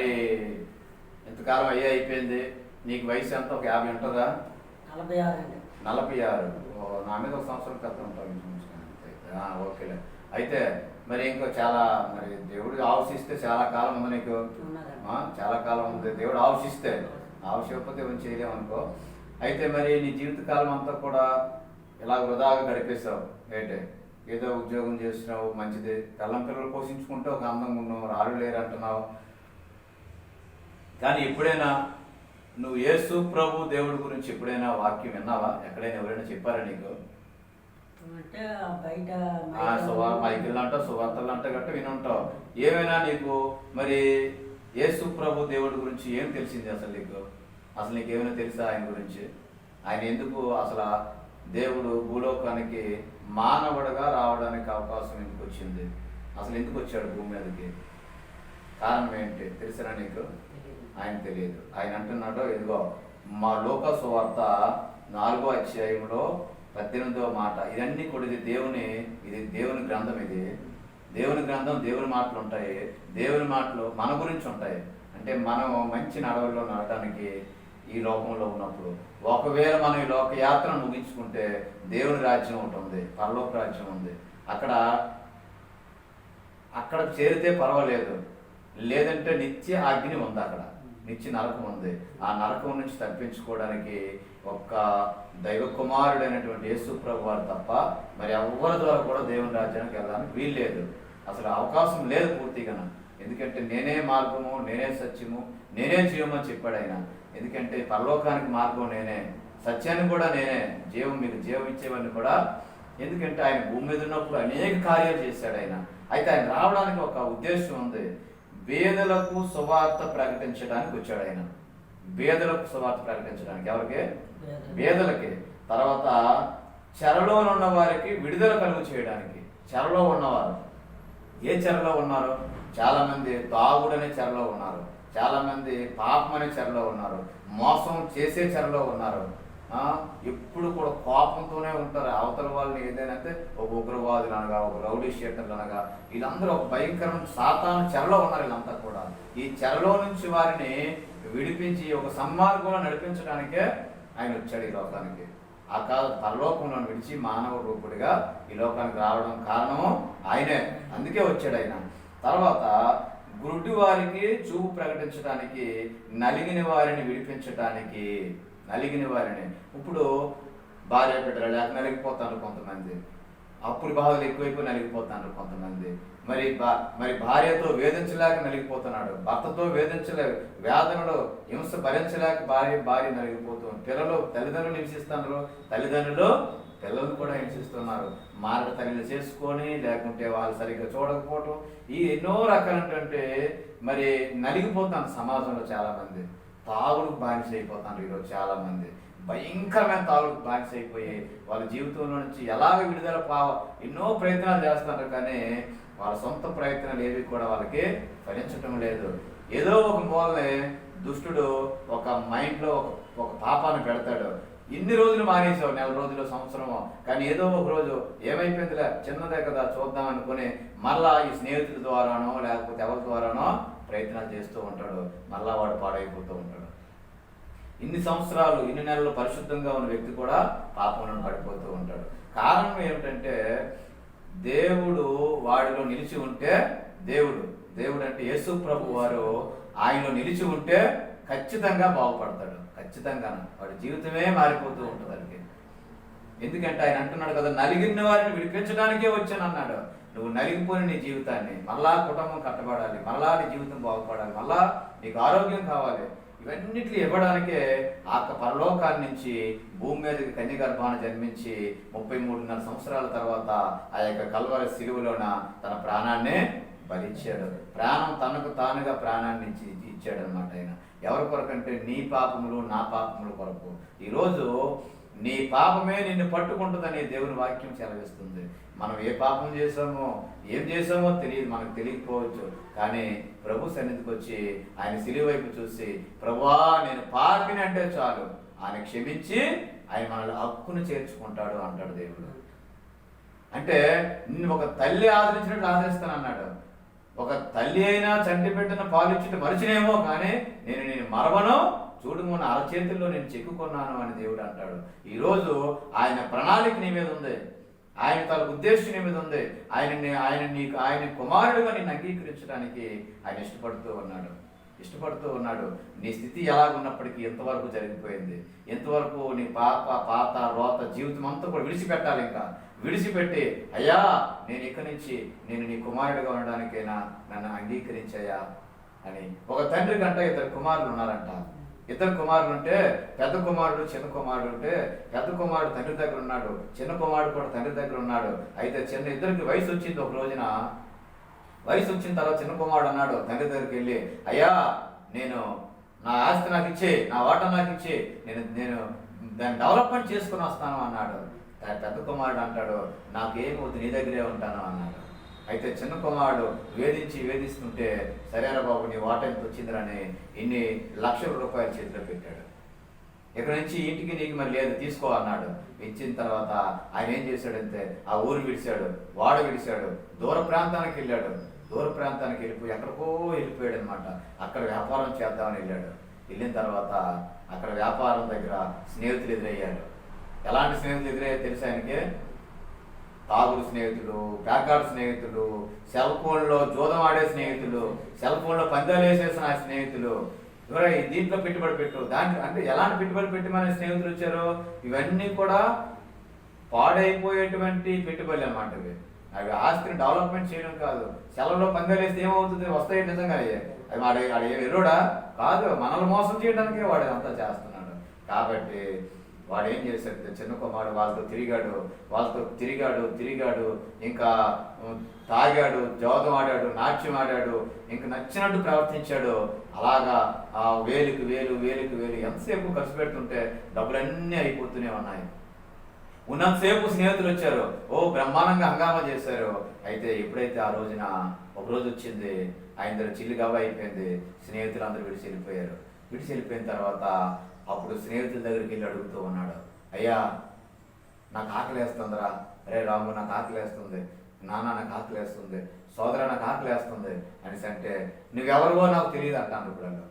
మరి ఇంతకాలం అయ్యే అయిపోయింది. నీకు వయసు ఎంత? ఒక యాభై ఉంటుందా? నలభై ఆరు నలభై ఆరు. నా మీద ఒక సంవత్సరం క్రితం ఉంటావు ఓకేలే. అయితే మరి ఇంకో చాలా మరి దేవుడు ఆవశిస్తే చాలా కాలం ఉంది నీకు. చాలా కాలం ఉంది. దేవుడు ఆవశిస్తే ఆవశ్యకపోతే ఏం చేయలేము అనుకో అయితే మరి నీ జీవితకాలం అంతా కూడా ఇలా వృధాగా గడిపేశావు. ఏంటి? ఏదో ఉద్యోగం చేసినావు మంచిది. కళ్ళం పిల్లలు పోషించుకుంటే ఒక అందంగా ఉన్నావు రాడు లేరు అంటున్నావు కానీ ఎప్పుడైనా నువ్వు యేసు ప్రభు దేవుడి గురించి ఎప్పుడైనా వాక్యం విన్నావా? ఎక్కడైనా ఎవరైనా చెప్పారా నీకు? అంటే ఆ బయట ఆ మైక్ సువా మైకిల్ అంట సువార్తలు అంట గట్ట వినుంటావు. ఏమైనా నీకు మరి యేసు ప్రభు దేవుడి గురించి ఏం తెలిసింది అసలు నీకు? అసలు నీకు ఏమైనా తెలుసా ఆయన గురించి? ఆయన ఎందుకు అసలు దేవుడు భూలోకానికి మానవుడుగా రావడానికి అవకాశం ఎందుకు వచ్చింది? అసలు ఎందుకు వచ్చాడు భూమి మీదకి? కారణం ఏంటి? తెలుసా నీకు? ఆయన తెలియదు. ఆయన అంటున్నాడు ఇదిగో మా లోక సువార్త నాలుగో అధ్యాయంలో పద్దెనిమిదవ మాట. ఇవన్నీ కూడా ఇది దేవుని ఇది దేవుని గ్రంథం ఇది. దేవుని గ్రంథం దేవుని మాటలు ఉంటాయి. దేవుని మాటలు మన గురించి ఉంటాయి. అంటే మనం మంచి నడవల్లో నడటానికి ఈ లోకంలో ఉన్నప్పుడు ఒకవేళ మనం ఈ లోక యాత్రను ముగించుకుంటే దేవుని రాజ్యం ఒకటి ఉంది పరలోక రాజ్యం ఉంది. అక్కడ అక్కడ చేరితే పర్వాలేదు. లేదంటే నిత్య అగ్ని ఉంది అక్కడ. నిత్య నరకం ఉంది. ఆ నరకం నుంచి తప్పించుకోవడానికి ఒక్క దైవ కుమారుడైనటువంటి యేసు ప్రభు వారు తప్ప మరి ఎవరి ద్వారా కూడా దేవుని రాజ్యానికి వెళ్ళడానికి వీల్లేదు అసలు అవకాశం లేదు పూర్తిగా ఎందుకంటే నేనే మార్గము నేనే సత్యము నేనే జీవం అని చెప్పాడు ఆయన. ఎందుకంటే పరలోకానికి మార్గం నేనే సత్యాన్ని కూడా నేనే జీవం మీకు జీవం ఇచ్చేవాడిని కూడా. ఎందుకంటే ఆయన భూమి మీద ఉన్నప్పుడు అనేక కార్యాలు చేశాడు ఆయన. అయితే ఆయన రావడానికి ఒక ఉద్దేశం ఉంది. పేదలకు సువార్త ప్రకటించడానికి వచ్చాడు ఆయన. పేదలకు సువార్త ప్రకటించడానికి. ఎవరికి? పేదలకి తర్వాత చెరలో ఉన్న వారికి విడుదల కలుగు చేయడానికి. చెరలో ఉన్నవారు. ఏ చెరలో ఉన్నారు? చాలా మంది తాగుడనే చెరలో ఉన్నారు. చాలా మంది పాపం అనే చెరలో ఉన్నారు. మోసం చేసే చెరలో ఉన్నారు. ఎప్పుడు కూడా కోపంతోనే ఉంటారు. అవతల వాళ్ళని ఏదైనా అంటే ఒక ఉగ్రవాదులు అనగా ఒక రౌడీ షీటర్లు అనగా వీళ్ళందరూ ఒక భయంకరమైన సాతాను చెరలో ఉన్నారు వీళ్ళంతా కూడా. ఈ చెరలో నుంచి వారిని విడిపించి ఒక సన్మార్గంలో నడిపించడానికే ఆయన వచ్చాడు ఈ లోకానికి. ఆ కాదు పరలోకంలో విడిచి మానవ రూపుడిగా ఈ లోకానికి రావడం కారణము ఆయనే. అందుకే వచ్చాడు ఆయన. తర్వాత గురుడి వారికి చూపు ప్రకటించడానికి నలిగిన వారిని విడిపించడానికి నలిగిన వారిని. ఇప్పుడు భార్య బిడ్డలు లేక నలిగిపోతారు కొంతమంది. అప్పుడు బాధలు ఎక్కువైపోయి నలిగిపోతారు కొంతమంది. మరి బా మరి భార్యతో వేధించలేక నలిగిపోతున్నాడు. భర్తతో వేధించలే వేదనలు హింస భరించలేక భార్య భార్య నలిగిపోతుంది పిల్లలు తల్లిదండ్రులు హింసిస్తున్నారు. తల్లిదండ్రులు పిల్లలు కూడా హింసిస్తున్నారు. మార్గ తగిన చేసుకొని లేకుంటే వాళ్ళు సరిగ్గా చూడకపోవటం. ఈ ఎన్నో రకాలైనటువంటి మరి నలిగిపోతాను సమాజంలో చాలామంది. తాగుడుకు బానిస అయిపోతారు ఈరోజు చాలా మంది భయంకరమైన తాగుడుకు బానిస అయిపోయి వాళ్ళ జీవితంలో నుంచి ఎలాగ విడుదల పా ఎన్నో ప్రయత్నాలు చేస్తారు కానీ వాళ్ళ సొంత ప్రయత్నాలు ఏవి కూడా వాళ్ళకి ఫలించటం లేదు. ఏదో ఒక మూలనే దుష్టుడు ఒక మైండ్లో ఒక ఒక పాపాన్ని పెడతాడు. ఇన్ని రోజులు మానేసావు నెల రోజులు సంవత్సరము. కానీ ఏదో ఒక రోజు ఏమైపోయిందిలే? చిన్నదే కదా చూద్దాం అనుకుని మళ్ళా ఈ స్నేహితుల ద్వారానో లేకపోతే ఎవరి ద్వారానో ప్రయత్నాలు చేస్తూ ఉంటాడు మళ్ళా వాడు పాడైపోతూ ఉంటాడు. ఇన్ని సంవత్సరాలు ఇన్ని నెలలు పరిశుద్ధంగా ఉన్న వ్యక్తి కూడా పాపంలో పడిపోతూ ఉంటాడు. కారణం ఏమిటంటే దేవుడు వాడిలో నిలిచి ఉంటే దేవుడు. దేవుడు అంటే యేసు ప్రభు వారు ఆయనలో నిలిచి ఉంటే ఖచ్చితంగా బాగుపడతాడు. ఖచ్చితంగా వాడి జీవితమే మారిపోతూ ఉంటుంది అందుకే ఎందుకంటే ఆయన అంటున్నాడు కదా నలిగిన వారిని విడిపించడానికే వచ్చాను అన్నాడు నువ్వు నలిగిపోయిన నీ జీవితాన్ని మళ్ళా కుటుంబం కట్టబడాలి మళ్ళా నీ జీవితం బాగుపడాలి మళ్ళా నీకు ఆరోగ్యం కావాలి. ఇవన్నిటిని ఇవ్వడానికే ఆ యొక్క పరలోకాన్ని నుంచి భూమి మీదకి కన్య గర్భాన్ని జన్మించి ముప్పై మూడున్నర సంవత్సరాల తర్వాత ఆ యొక్క కల్వర సిలువలోన తన ప్రాణాన్ని భరించాడు ప్రాణం తనకు తానుగా ప్రాణాన్ని ఇచ్చి ఇచ్చాడు అనమాట ఆయన. ఎవరి కొరకు అంటే నీ పాపములు నా పాపముల కొరకు. ఈరోజు నీ పాపమే నిన్ను పట్టుకుంటుందని దేవుని వాక్యం సెలవిస్తుంది. మనం ఏ పాపం చేసామో ఏం చేసామో తెలియదు మనకు తెలియకపోవచ్చు. కానీ ప్రభు సన్నిధికి వచ్చి ఆయన సిలి వైపు చూసి ప్రభువా నేను పాపిని అంటే చాలు. ఆయన క్షమించి ఆయన మనల్ని హక్కును చేర్చుకుంటాడు అంటాడు దేవుడు. అంటే నిన్ను ఒక తల్లి ఆదరించినట్టు ఆదరిస్తాను అన్నాడు ఒక తల్లి అయినా చంటి పెట్టిన పాలిచ్చుట మరిచినేమో కానీ నేను నేను మరవను చూడు నా అరచేతుల్లో నేను చెక్కుకున్నాను అని దేవుడు అంటాడు. ఈరోజు ఆయన ప్రణాళిక నీ మీద ఉంది. ఆయన తన ఉద్దేశం నీ మీద ఉంది. ఆయన ఆయన నీకు ఆయన కుమారుడుగా నేను అంగీకరించడానికి ఆయన ఇష్టపడుతూ ఉన్నాడు. ఇష్టపడుతూ ఉన్నాడు. నీ స్థితి ఎలాగున్నప్పటికీ ఎంతవరకు జరిగిపోయింది? ఎంతవరకు నీ పాప పాత రోత జీవితం అంతా కూడా విడిచిపెట్టాలి ఇంకా. విడిచిపెట్టి అయ్యా నేను ఇక్కడి నుంచి నేను నీ కుమారుడిగా ఉండడానికైనా నన్ను అంగీకరించాయా? అని. ఒక తండ్రి కంటే ఇద్దరు కుమారులు ఉన్నారంట. ఇద్దరు కుమారులు ఉంటే పెద్ద కుమారుడు చిన్న కుమారుడు ఉంటే పెద్ద కుమారుడు తండ్రి దగ్గర ఉన్నాడు చిన్న కుమారుడు కూడా తండ్రి దగ్గర ఉన్నాడు. అయితే చిన్న ఇద్దరికి వయసు వచ్చింది ఒక రోజున. వయసు వచ్చిన తర్వాత చిన్న కుమారుడు అన్నాడు తండ్రి దగ్గరికి వెళ్ళి అయ్యా నేను నా ఆస్తి నాకు ఇచ్చే నా వాటా నాకు ఇచ్చే నేను నేను దాన్ని డెవలప్మెంట్ చేసుకుని వస్తాను అన్నాడు. పెద్ద కుమారుడు అంటాడు నాకేమో నీ దగ్గరే ఉంటాను అన్నాడు. అయితే చిన్న కుమారుడు వేధించి వేధిస్తుంటే సరేరా బాబు నీ వాటా ఎంత వచ్చిందిరని ఇన్ని లక్షల రూపాయలు చేతిలో పెట్టాడు. ఇక్కడ నుంచి ఇంటికి నీకు మరి లేదు తీసుకో అన్నాడు. ఇచ్చిన తర్వాత ఆయన ఏం చేశాడంటే ఆ ఊరు విడిచాడు వాడ విడిచాడు దూర ప్రాంతానికి వెళ్ళాడు. దూర ప్రాంతానికి వెళ్ళిపోయి ఎక్కడికో వెళ్ళిపోయాడు అనమాట అక్కడ వ్యాపారం చేద్దామని వెళ్ళాడు. వెళ్ళిన తర్వాత అక్కడ వ్యాపారం దగ్గర స్నేహితులు ఎదురయ్యాడు ఎలాంటి స్నేహితులు ఎదురయ్యారు తెలిసానికి ఆయనకి? తాగుడు స్నేహితులు ప్యాకాడు స్నేహితులు సెల్ ఫోన్లో జూదం ఆడే స్నేహితులు సెల్ ఫోన్లో పందాలు వేసేసిన స్నేహితులు. ఎవరో దీంట్లో పెట్టుబడి పెట్టు. దాంట్లో అంటే ఎలాంటి పెట్టుబడి పెట్టి మన స్నేహితులు వచ్చారో ఇవన్నీ కూడా పాడైపోయేటువంటి పెట్టుబడులు అన్నమాట ఇవి. అవి ఆస్తిని డెవలప్మెంట్ చేయడం కాదు. సెలవులో పందాలు వేస్తే ఏమవుతుంది? వస్తాయి నిజంగా అయ్యే. అవి వాడు వాడు ఏం కాదు. మనల్ని మోసం చేయడానికే వాడు అంతా చేస్తున్నాడు. కాబట్టి వాడు ఏం చేశాడు చిన్న కుమారుడు వాళ్ళతో తిరిగాడు వాళ్ళతో తిరిగాడు తిరిగాడు ఇంకా తాగాడు జోదం ఆడాడు నాట్యం ఆడాడు ఇంకా నచ్చినట్టు ప్రవర్తించాడు. అలాగా ఆ వేలుకి వేలు వేలుకి వేలు ఎంతసేపు ఖర్చు పెడుతుంటే డబ్బులన్నీ అయిపోతూనే ఉన్నాయి. ఉన్నంతసేపు స్నేహితులు వచ్చారు. ఓ బ్రహ్మాండంగా హంగామా చేశారు. అయితే ఎప్పుడైతే ఆ రోజున ఒక రోజు వచ్చింది ఆయన దగ్గర గవ్వ అయిపోయింది స్నేహితులు అందరూ విడిచి వెళ్ళిపోయారు. విడిచి వెళ్ళిపోయిన తర్వాత అప్పుడు స్నేహితుల దగ్గరికి వెళ్ళి అడుగుతూ ఉన్నాడు అయ్యా నాకు ఆకలి వేస్తుందిరా అరే రాము నాకు ఆకలేస్తుంది. నాన్న నాకు ఆకలేస్తుంది. సోదర నాకు ఆకలేస్తుంది. అనేసి అంటే నువ్వెవరివో నాకు తెలియదు అంటాను ఇప్పుడు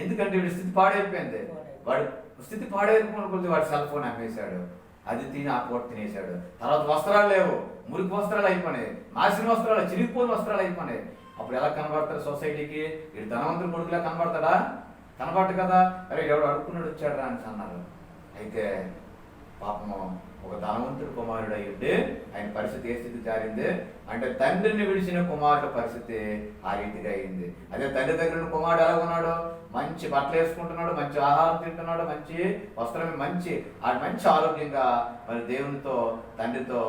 ఎందుకంటే వీడి స్థితి పాడైపోయింది. వాడు స్థితి పాడైపోయిన కొద్ది వాడు సెల్ ఫోన్ అమ్మేశాడు. అది తిని ఆ పూట తినేశాడు. తర్వాత వస్త్రాలు లేవు. మురికి వస్త్రాలు అయిపోయినాయి. మాసిన వస్త్రాలు చిరిగిపోయిన వస్త్రాలు అయిపోయినాయి. అప్పుడు ఎలా కనబడతారు సొసైటీకి? వీడు ధనవంతుడు కొడుకులా కనబడతాడా? కనబడదు కదా అరే ఎవడు అడుక్కున్నాడు వచ్చాడు రా అని అన్నారు. అయితే పాపము ఒక ధనవంతుడు కుమారుడు అయ్యుండి ఆయన పరిస్థితి ఏ స్థితి జారింది అంటే తండ్రిని విడిచిన కుమారుడు పరిస్థితి ఆ రీతిగా అయింది. అదే తండ్రి దగ్గర ఉన్న కుమారుడు ఎలా ఉన్నాడు? మంచి బట్టలు వేసుకుంటున్నాడు మంచి ఆహారం తింటున్నాడు మంచి వస్త్రం మంచి ఆ మంచి ఆరోగ్యంగా మరి దేవునితో తండ్రితో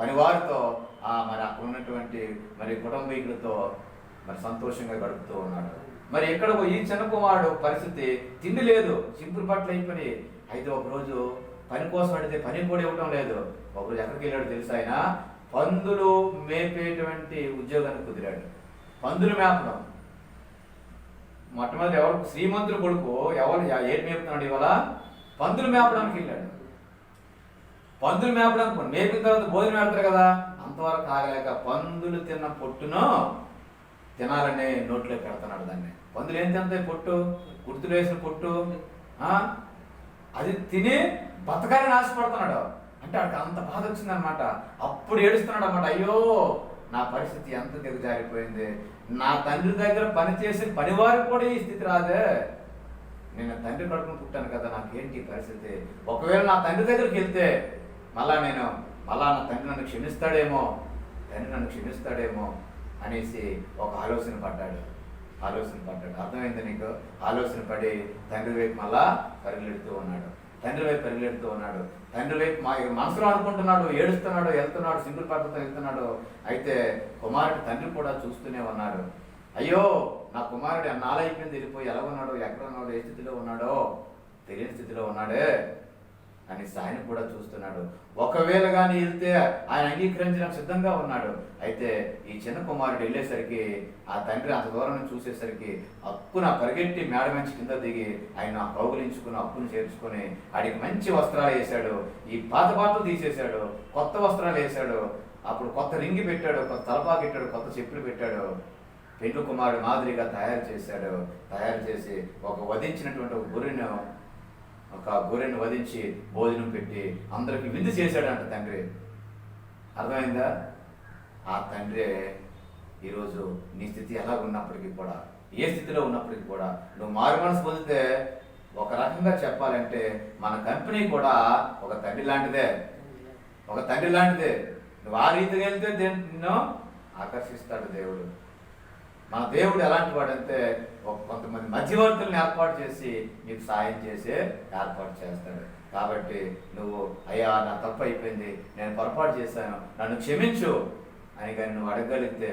పనివారితో ఆ మరి అక్కడ ఉన్నటువంటి మరి కుటుంబీకులతో మరి సంతోషంగా గడుపుతూ ఉన్నాడు. మరి ఎక్కడ ఈ చిన్న కుమారుడు పరిస్థితి తిండి లేదు చింపులు బట్టలు అయిపోయి అయితే ఒకరోజు పని కోసం అడిగితే పని కూడా ఇవ్వటం లేదు. ఒకరోజు ఎక్కడికి వెళ్ళాడు తెలుసా ఆయన? పందులు మేపేటువంటి ఉద్యోగానికి కుదిరాడు. పందులు మేపడం. మొట్టమొదటి ఎవరు? శ్రీమంతుడు కొడుకు. ఎవరు? ఏం మేపుతున్నాడు ఇవాళ? పందులు మేపడానికి వెళ్ళాడు. పందులు మేపడానికి మేపిన తర్వాత భోజనం పెడతారు కదా? అంతవరకు ఆగలేక పందులు తిన్న పొట్టును తినాలని నోట్లో పెడుతున్నాడు దాన్ని. పందులు ఏం తింటాయి? పొట్టు. గుర్తులు వేసిన పొట్టు. అది తిని బతకాలని ఆశపడుతున్నాడు. అంటే అక్కడ అంత బాధ వచ్చిందనమాట అప్పుడు ఏడుస్తున్నాడు అనమాట అయ్యో నా పరిస్థితి ఎంత దిగజారిపోయింది. నా తండ్రి దగ్గర పనిచేసే పనివారికి కూడా ఈ స్థితి రాదే. నేను తండ్రి కడుపును పుట్టాను కదా నాకేంటి పరిస్థితి? ఒకవేళ నా తండ్రి దగ్గరికి వెళ్తే మళ్ళా నేను మళ్ళా నా తండ్రి నన్ను క్షమిస్తాడేమో. తండ్రి నన్ను క్షమిస్తాడేమో. అనేసి ఒక ఆలోచన పడ్డాడు. ఆలోచన పడ్డాడు. అర్థమైంది నీకు? ఆలోచన పడి తండ్రి వైపు మళ్ళా పరిగెడుతూ ఉన్నాడు. తండ్రి వైపు పరిగెడుతూ ఉన్నాడు. తండ్రి వైపు మా మనసులో అనుకుంటున్నాడు ఏడుస్తున్నాడు వెళ్తున్నాడు సింగిల్ పద్ధతితో వెళ్తున్నాడు. అయితే కుమారుడు తండ్రి కూడా చూస్తూనే ఉన్నాడు. అయ్యో నా కుమారుడు ఎన్నాళ్ళైపోయింది? వెళ్ళిపోయి ఎలా ఉన్నాడో? ఎక్కడ ఉన్నాడో? ఏ స్థితిలో ఉన్నాడో తెలియని స్థితిలో ఉన్నాడే. అని ఆయన కూడా చూస్తున్నాడు. ఒకవేళ కానీ వెళ్తే ఆయన అంగీకరించడానికి సిద్ధంగా ఉన్నాడు. అయితే ఈ చిన్న కుమారుడు వెళ్ళేసరికి ఆ తండ్రి అంత దూరం చూసేసరికి అప్పున పరిగెట్టి మేడ మంచి కింద దిగి ఆయన కౌగులించుకుని అప్పును చేర్చుకొని ఆడికి మంచి వస్త్రాలు వేశాడు. ఈ పాత పాటలు తీసేశాడు. కొత్త వస్త్రాలు వేశాడు. అప్పుడు కొత్త రింగి పెట్టాడు కొత్త తలపా పెట్టాడు కొత్త చెప్పులు పెట్టాడు. పెండ్లు కుమారుడు మాదిరిగా తయారు చేశాడు. తయారు చేసి ఒక వధించినటువంటి ఒక గొర్రెను ఒక గొర్రెను వధించి భోజనం పెట్టి అందరికి విందు చేశాడంట తండ్రి. అర్థమైందా? ఆ తండ్రి ఈరోజు నీ స్థితి ఎలా ఉన్నప్పటికీ కూడా ఏ స్థితిలో ఉన్నప్పటికీ కూడా నువ్వు మారు మనసు పొందితే ఒక రకంగా చెప్పాలంటే మన కంపెనీ కూడా ఒక తండ్రి లాంటిదే. ఒక తండ్రి లాంటిదే. నువ్వు ఆ రీతికి వెళ్తే దేని- నిన్ను ఆకర్షిస్తాడు దేవుడు. మన దేవుడు ఎలాంటి వాడంటే కొంతమంది మధ్యవర్తులను ఏర్పాటు చేసి నీకు సాయం చేసే ఏర్పాటు చేస్తాడు. కాబట్టి నువ్వు అయ్యా నా తప్పు అయిపోయింది నేను పొరపాటు చేశాను నన్ను క్షమించు అని కానీ నువ్వు అడగగలిగితే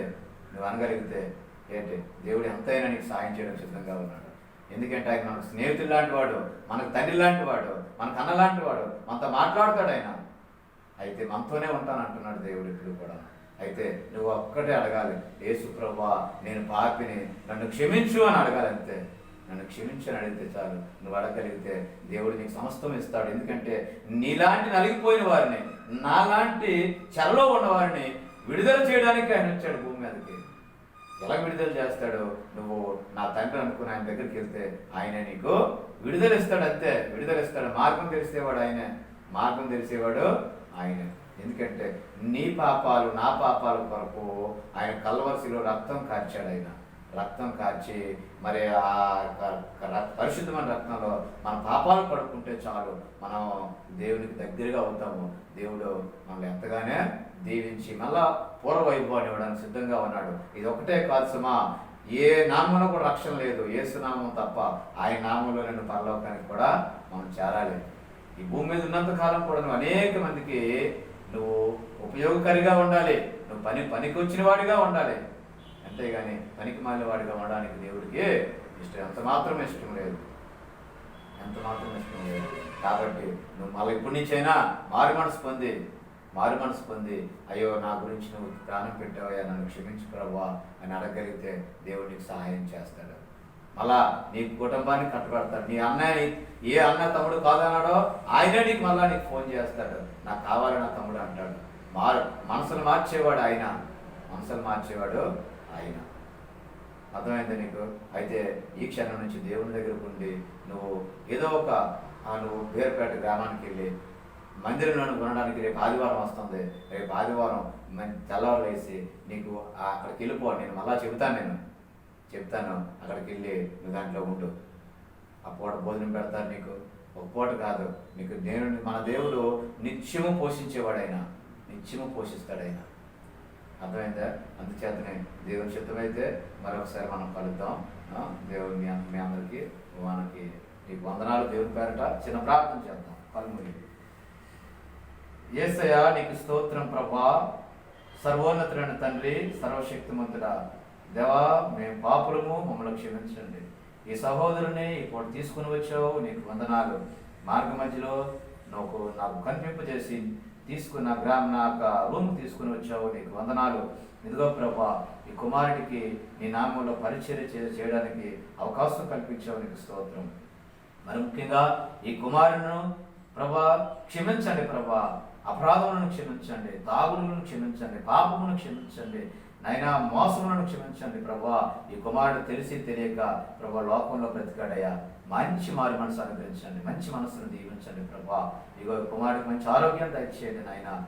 నువ్వు అనగలిగితే ఏంటి? దేవుడు ఎంతైనా నీకు సాయం చేయడం సిద్ధంగా ఉన్నాడు. ఎందుకంటే ఆయన మనకు స్నేహితుడు లాంటి వాడు మనకు తండ్రి లాంటి వాడు మనకు అన్న లాంటి వాడు మనతో మాట్లాడతాడు ఆయన. అయితే మనతోనే ఉంటాను అంటున్నాడు దేవుడు ఇప్పుడు కూడా. అయితే నువ్వు ఒక్కటే అడగాలి యేసు ప్రభా నేను పాపిని నన్ను క్షమించు అని అడగాలి అంతే. నన్ను క్షమించని అడిగితే చాలు. నువ్వు అడగలిగితే దేవుడు నీకు సమస్తం ఇస్తాడు. ఎందుకంటే నీలాంటి నలిగిపోయిన వారిని నాలాంటి చెరలో ఉన్నవారిని విడుదల చేయడానికి ఆయన వచ్చాడు భూమి మీదకి. ఎలా విడుదల చేస్తాడు నువ్వు నా తండ్రి అనుకుని ఆయన దగ్గరికి వెళ్తే ఆయన నీకు విడుదల ఇస్తాడు అంతే. విడుదల ఇస్తాడు. మార్గం తెలిసేవాడు ఆయనే. మార్గం తెలిసేవాడు ఆయన. ఎందుకంటే నీ పాపాలు నా పాపాలు కొరకు ఆయన కల్వరిశిలో రక్తం కార్చాడు ఆయన. రక్తం కార్చి మరి ఆ పరిశుద్ధమైన రక్తంలో మన పాపాలు పడుకుంటే చాలు మనం దేవునికి దగ్గరగా అవుతాము. దేవుడు మనల్ని ఎంతగానే దీవించి మళ్ళా పూర్వ వైభవాన్ని ఇవ్వడానికి సిద్ధంగా ఉన్నాడు. ఇది ఒకటే కాదు సుమా ఏ నామంలో కూడా రక్షణ లేదు. ఏసునామం తప్ప ఆయన నామంలో నేను పరలోకానికి కూడా మనం చేరాలి. ఈ భూమి మీద ఉన్నంత కాలం కూడా అనేక మందికి నువ్వు ఉపయోగకరిగా ఉండాలి. నువ్వు పని పనికి వచ్చిన వాడిగా ఉండాలి. అంతేగాని పనికి మాలిన వాడిగా ఉండడానికి దేవుడికి ఇష్టం ఎంత మాత్రం ఇష్టం లేదు. ఎంత మాత్రం ఇష్టం లేదు. కాబట్టి నువ్వు మళ్ళీ ఇప్పటి నుంచైనా మారు మనసు పొంది మారు మనసు పొంది అయ్యో నా గురించి నువ్వు ప్రాణం పెట్టావయ్యా నన్ను క్షమించు ప్రభా అని అడగలిగితే దేవుడు నీకు సహాయం చేస్తాడు. మళ్ళా నీ కుటుంబాన్ని కట్టబడతాడు. నీ అన్నయ్య ఏ అన్న తమ్ముడు కాదన్నాడో ఆయనే నీకు మళ్ళా నీకు ఫోన్ చేస్తాడు. నాకు కావాలన్న తమ్ముడు అంటాడు. మారు మనసును మార్చేవాడు ఆయన. మనసును మార్చేవాడు ఆయన. అర్థమైంది నీకు? అయితే ఈ క్షణం నుంచి దేవుని దగ్గరకు ఉండి నువ్వు ఏదో ఒక నువ్వు పేరుపేట గ్రామానికి వెళ్ళి మందిరంలో కొనడానికి రేపు ఆదివారం వస్తుంది. రేపు ఆదివారం తెల్లవారు వేసి నీకు అక్కడికి వెళ్ళిపో. నేను మళ్ళా చెబుతాను నేను. చెప్తాను. అక్కడికి వెళ్ళి నువ్వు దాంట్లో ఉండు. ఆ పూట భోజనం పెడతారు నీకు. ఒక పూట కాదు. నీకు నేను మన దేవుడు నిత్యము పోషించేవాడైనా నిత్యము పోషిస్తాడైనా. అర్థమైందా? అందుచేతనే దేవుని చిత్తమైతే మరొకసారి మనం కలుద్దాం. ఆ, దేవుని మీ మీ అందరికీ మనకి నీకు వందనాలు దేవుని పేరట చిన్న ప్రార్థన చేద్దాం. కలుముడి ఏసయ్య నీకు స్తోత్రం ప్రభా. సర్వోన్నతుడైన తండ్రి సర్వశక్తిమంతుడా. దేవా మేము పాపులము మమ్మల్ని క్షమించండి. ఈ సహోదరుని ఇప్పుడు తీసుకుని వచ్చావు నీకు వందనాలు. మార్గ మధ్యలో నాకు నాకు కనిపింపు చేసి తీసుకున్న గ్రామ నా యొక్క రూమ్ తీసుకుని వచ్చావు నీకు వందనాలు. ఇదిగో ప్రభా ఈ కుమారుడికి నీ నామంలో పరిచర్య చే- చేయడానికి అవకాశం కల్పించావు నీకు స్తోత్రం. మరి ముఖ్యంగా ఈ కుమారుడును ప్రభా క్షమించండి ప్రభా. అపరాధములను క్షమించండి తాగులను క్షమించండి పాపమును క్షమించండి. నైనా మోసములను క్షమించండి ప్రభా. ఈ కుమారుడు తెలిసి తెలియక ప్రభా లోకంలో బ్రతికాడయ్యా. మంచి మారి మనసు అనుగ్రహించండి. మంచి మనసును దీవించండి ప్రభా. ఇగో కుమారుడికి మంచి ఆరోగ్యం దయచేయండి నాయన.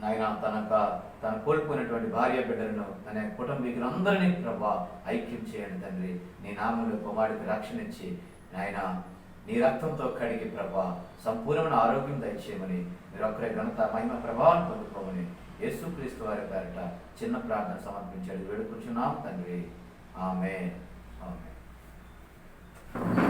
నాయన తనక తను కోల్పోయినటువంటి భార్య బిడ్డలను తన కుటుంబీకులందరినీ ప్రభా ఐక్యం చేయండి తండ్రి. నీ నామంలో కుమారుడికి రక్షణ ఇచ్చి నాయన నీ రక్తంతో కడిగి ప్రభా సంపూర్ణమైన ఆరోగ్యం దయచేయమని మీరు ఒక్కరే ఘనత మహిమ ప్రభావం పొందుకోమని యేసుక్రీస్తు వారి పేరట చిన్న ప్రార్థన సమర్పించాడు. వేడుకుంటున్నాం తండ్రి. ఆమె ఆమె